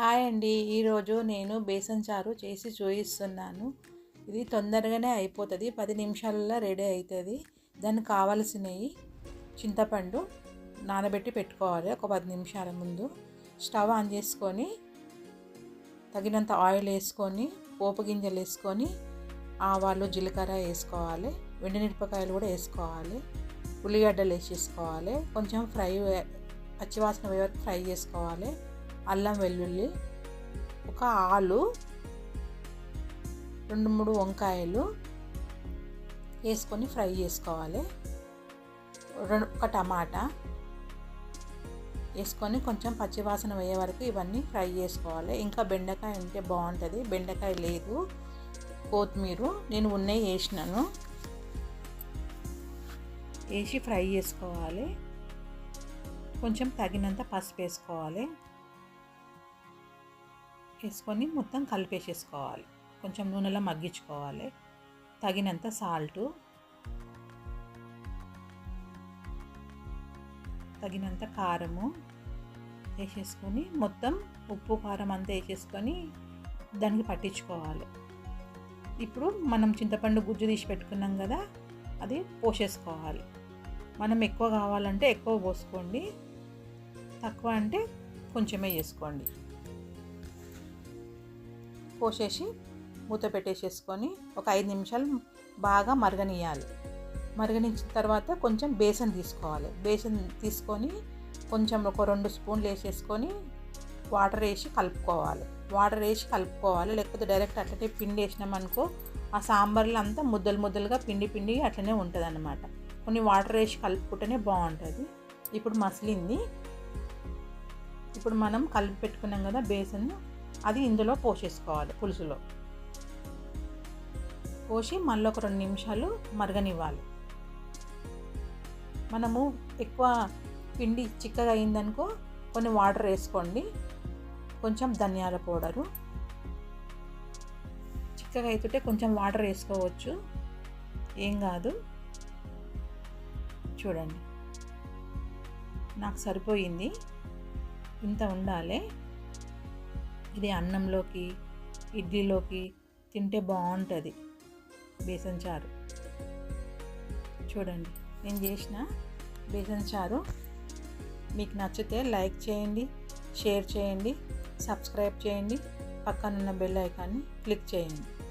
Hi అండి. ఈరోజు నేను బేసన్ చారు చేసి చూపిస్తున్నాను ఇది తొందరగానే అయిపోతుంది. పది నిమిషాలలో రెడీ అవుతుంది దానికి కావలసినవి చింతపండు నానబెట్టి పెట్టుకోవాలి ఒక పది నిమిషాల ముందు. స్టవ్ ఆన్ చేసుకొని తగినంత ఆయిల్ వేసుకొని పోపు గింజలు వేసుకొని ఆవాలు జీలకర్ర వేసుకోవాలి. మిరపకాయలు కూడా వేసుకోవాలి. ఉల్లిగడ్డలు వేసేసుకోవాలి. కొంచెం ఫ్రై పచ్చివాసన వరకు ఫ్రై చేసుకోవాలి. అల్లం వెల్లుల్లి ఒక ఆలు రెండు మూడు వంకాయలు వేసుకొని ఫ్రై చేసుకోవాలి. రెండు ఒక టమాటా వేసుకొని కొంచెం పచ్చివాసన పోయే వరకు ఇవన్నీ ఫ్రై చేసుకోవాలి. ఇంకా బెండకాయ ఉంటే బాగుంటుంది. బెండకాయ లేదు కొత్తిమీర నేను ఉన్నాయి వేసినాను. వేసి ఫ్రై చేసుకోవాలి. కొంచెం తగినంత పసుపు వేసుకోవాలి. వేసుకొని మొత్తం కలిపేసేసుకోవాలి. కొంచెం నూనెలో మగ్గించుకోవాలి. తగినంత సాల్టు. తగినంత కారము వేసేసుకొని మొత్తం ఉప్పు కారం అంతా వేసేసుకొని దానికి పట్టించుకోవాలి. ఇప్పుడు మనం చింతపండు గుజ్జు తీసి పెట్టుకున్నాం కదా అది పోసేసుకోవాలి. మనం ఎక్కువ కావాలంటే ఎక్కువ పోసుకోండి. తక్కువ అంటే కొంచెమే చేసుకోండి పోసేసి మూత పెట్టేసేసుకొని ఒక ఐదు నిమిషాలు బాగా మరగనియాలి మరగనించిన తర్వాత కొంచెం బేసన్ తీసుకోవాలి. బేసన్ తీసుకొని కొంచెం ఒక రెండు స్పూన్లు వేసేసుకొని వాటర్ వేసి కలుపుకోవాలి. వాటర్ వేసి కలుపుకోవాలి. లేకపోతే డైరెక్ట్ అట్లనే పిండి వేసినామనుకో ఆ సాంబార్లో అంతా ముద్దలు ముద్దలుగా పిండి పిండి అట్లనే ఉంటుంది అనమాట కొన్ని వాటర్ వేసి కలుపుకుంటేనే బాగుంటుంది. ఇప్పుడు మసిలింది. ఇప్పుడు మనం కలిపి పెట్టుకున్నాం కదా బేసన్ అది ఇందులో పోసేసుకోవాలి పులుసులో. పోసి మళ్ళీ ఒక రెండు నిమిషాలు మరగనివ్వాలి. మనము ఎక్కువ పిండి చిక్కగా అయిందనుకో కొన్ని వాటర్ వేసుకోండి. కొంచెం ధనియాల పౌడరు. చిక్కగా అవుతుంటే కొంచెం వాటర్ వేసుకోవచ్చు. ఏం కాదు. చూడండి. నాకు సరిపోయింది. ఇంత ఉండాలి. ఇది అన్నంలోకి ఇడ్లీలోకి తింటే బాగుంటుంది. బేసన్ చారు. చూడండి నేను చేసిన బేసన్ చారు. మీకు నచ్చితే లైక్ చేయండి షేర్ చేయండి సబ్స్క్రైబ్ చేయండి. పక్కనున్న బెల్ ఐకాన్ని క్లిక్ చేయండి.